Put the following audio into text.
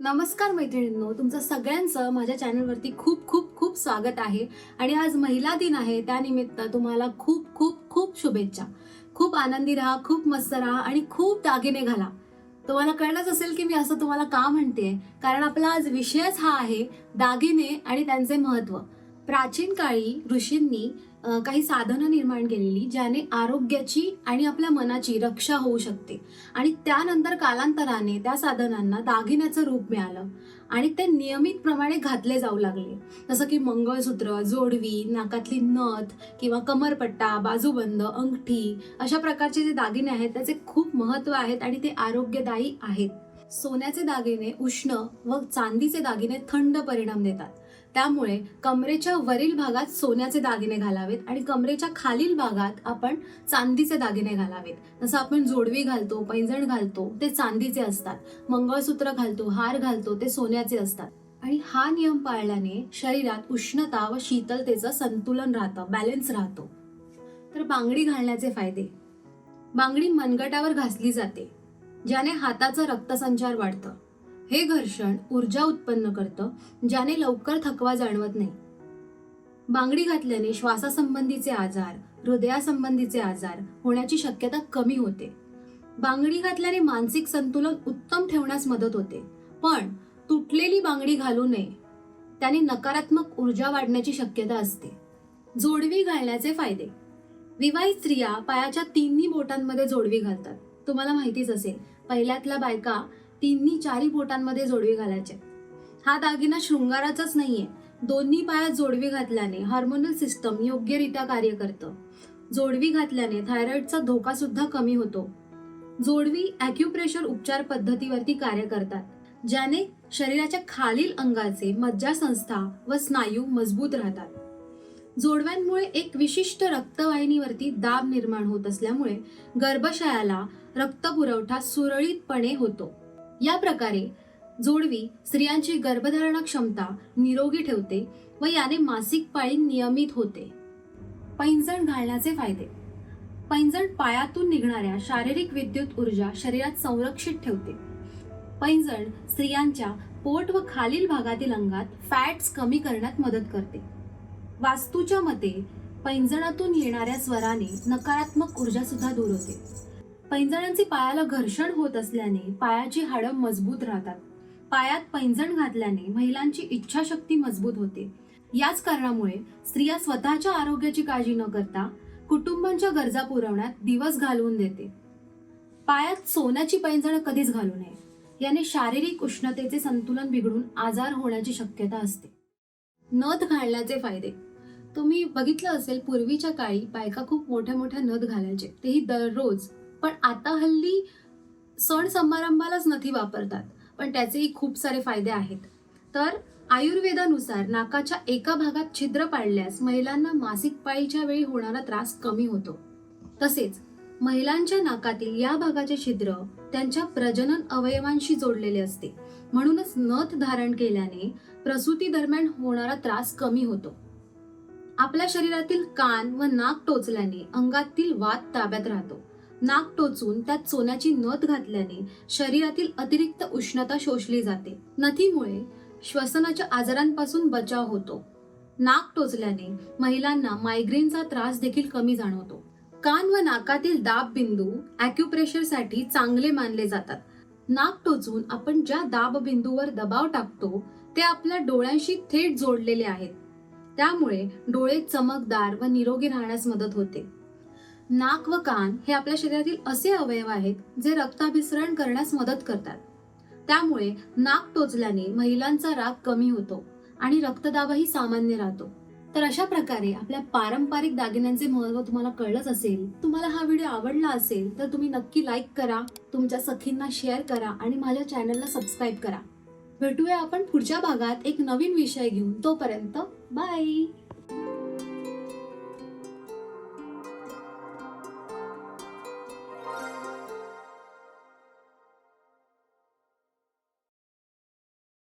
नमस्कार मैत्रिणींनो तुमचं सगळ्यांचं माझ्या चॅनलवरती खूप खूप खूप स्वागत आहे. आणि आज महिला दिन आहे त्यानिमित्त तुम्हाला खूप खूप खूप शुभेच्छा. खूप आनंदी राहा खूप मस्त राहा आणि खूप दागिने घाला. तुम्हाला कळलंच असेल की मी असं तुम्हाला का म्हणते कारण आपला आज विषयच हा आहे दागिने आणि त्यांचे महत्त्व प्राचीन काळी ऋषींनी काही साधनं निर्माण केलेली ज्याने आरोग्याची आणि आपल्या मनाची रक्षा होऊ शकते. आणि त्यानंतर कालांतराने त्या साधनांना दागिन्याचं रूप मिळालं आणि ते नियमितप्रमाणे घातले जाऊ लागले. जसं की मंगळसूत्र जोडवी नाकातली नथ किंवा कमरपट्टा बाजूबंद अंगठी अशा प्रकारचे जे दागिने आहेत त्याचे खूप महत्त्व आहेत आणि ते आरोग्यदायी आहेत. सोन्याचे दागिने उष्ण व चांदीचे दागिने थंड परिणाम देतात. त्यामुळे कमरेच्या वरील भागात सोन्याचे दागिने घालावेत आणि कमरेच्या खालील भागात आपण चांदीचे दागिने घालावेत. जसं आपण जोडवी घालतो पैंजण घालतो ते चांदीचे असतात. मंगळसूत्र घालतो हार घालतो ते सोन्याचे असतात. आणि हा नियम पाळल्याने शरीरात उष्णता व शीतलतेचं संतुलन राहतं बॅलन्स राहतो. तर बांगडी घालण्याचे फायदे. बांगडी मनगटावर घासली जाते ज्याने हाताचा रक्तसंचार वाढतं. हे घर्षण ऊर्जा उत्पन्न करतं ज्याने लवकर थकवा जाणवत नाही. बांगडी घातल्याने श्वासासंबंधीचे आजार हृदयासंबंधीचे आजार होण्याची शक्यता कमी होते. बांगडी घातल्याने मानसिक संतुलन उत्तम ठेवण्यास मदत होते. पण तुटलेली बांगडी घालू नये त्याने नकारात्मक ऊर्जा वाढण्याची शक्यता असते. जोडवी घालण्याचे फायदे. विवाहित स्त्रिया पायाच्या तिन्ही बोटांमध्ये जोडवी घालतात. तुम्हाला माहितीच असेल पहिल्यातल्या बायका तिन्ही चारी बोटांमध्ये जोडवी घालायचे. हा दागिना शृंगाराचाच नाहीये. दोन्ही पायात जोडवी घातल्याने हार्मोनल सिस्टम योग्यरित्या कार्य करतं. जोडवी घातल्याने थायरॉइडचा धोका सुद्धा कमी होतो. जोडवी ॲक्युप्रेशर उपचार पद्धतीवरती कार्य करतात ज्याने शरीराच्या खालील अंगाचे मज्जासंस्था व स्नायू मजबूत राहतात. जोडव्यांमुळे एक विशिष्ट रक्तवाहिनीवरती दाब निर्माण होत असल्यामुळे गर्भाशयाला रक्तपुरवठा सुरळीतपणे होतो. या प्रकारे जोडवी स्त्रियांची गर्भधारणा क्षमता निरोगी ठेवते व याने मासिक पाळी नियमित होते. पैंजण घालण्याचे फायदे. पैंजण पायातून निघणाऱ्या शारीरिक विद्युत ऊर्जा शरीरात संरक्षित ठेवते. पैंजण स्त्रियांच्या पोट व खालील भागातील अंगात फॅट्स कमी करण्यात मदत करते. वास्तूच्या मते पैंजणातून येणाऱ्या स्वराने नकारात्मक ऊर्जा सुद्धा दूर होते. पैंजणांचे पायाला घर्षण होत असल्याने पायाची हाडं मजबूत राहतात. पायात पैंजण घातल्याने महिलांची इच्छाशक्ती मजबूत होते. याच कारणामुळे स्त्रिया स्वतःच्या आरोग्याची काळजी न करता कुटुंबांच्या गरजा पुरवण्यात दिवस घालवून देते. पायात सोन्याची पैंजण कधीच घालू नये. याने शारीरिक उष्णतेचे संतुलन बिघडून आजार होण्याची शक्यता असते. नथ घालण्याचे फायदे. तुम्ही बघितलं असेल पूर्वीच्या काळी बायका खूप मोठ्या मोठ्या नथ घालायचे. तेही दररोज पण आता हल्ली सण समारंभालाच नथी वापरतात पण त्याचेही खूप सारे फायदे आहेत. तर आयुर्वेदानुसार नाकाच्या एका भागात छिद्र पाडल्यास महिलांना मासिक पाळीच्या वेळी होणारा त्रास कमी होतो. तसेच महिलांच्या नाकातील या भागाचे छिद्र त्यांच्या प्रजनन अवयवांशी जोडलेले असते. म्हणूनच नथ धारण केल्याने प्रसूती दरम्यान होणारा त्रास कमी होतो. आपल्या शरीरातील कान व नाक टोचल्याने अंगातील वात ताब्यात राहतो. नाक टोचून त्यात सोन्याची नथ घातल्याने शरीरातील अतिरिक्त उष्णता शोषली जाते. नथीमुळे श्वसनाच्या आजारांपासून बचाव होतो. नाक टोचल्याने महिलांना मायग्रेनचा त्रास देखील कमी जाणवतो. कान व नाकातील दाब बिंदू साठी चांगले मानले जातात. नाक टोचून आपण ज्या दाब बिंदूवर दबाव टाकतो ते आपल्या डोळ्यांशी थेट जोडलेले आहेत. त्यामुळे डोळे चमकदार व निरोगी राहण्यास मदत होते. नाक व कान हे आपल्या शरीरातील असे अवयव आहेत जे रक्ताभिसरण करण्यास मदत करतात. त्यामुळे नाक टोचल्याने महिलांचा राग कमी होतो आणि रक्तदाबही सामान्य राहतो. तर अशा प्रकारे आपल्या पारंपरिक दागिन्यांचे महत्त्व तुम्हाला कळलंच असेल तुम्हाला हा व्हिडिओ आवडला असेल तर तुम्ही नक्की लाईक करा तुमच्या सखींना शेअर करा आणि माझ्या चॅनलला सबस्क्राईब करा. भेटूया आपण पुढच्या भागात एक नवीन विषय घेऊन. तोपर्यंत बाय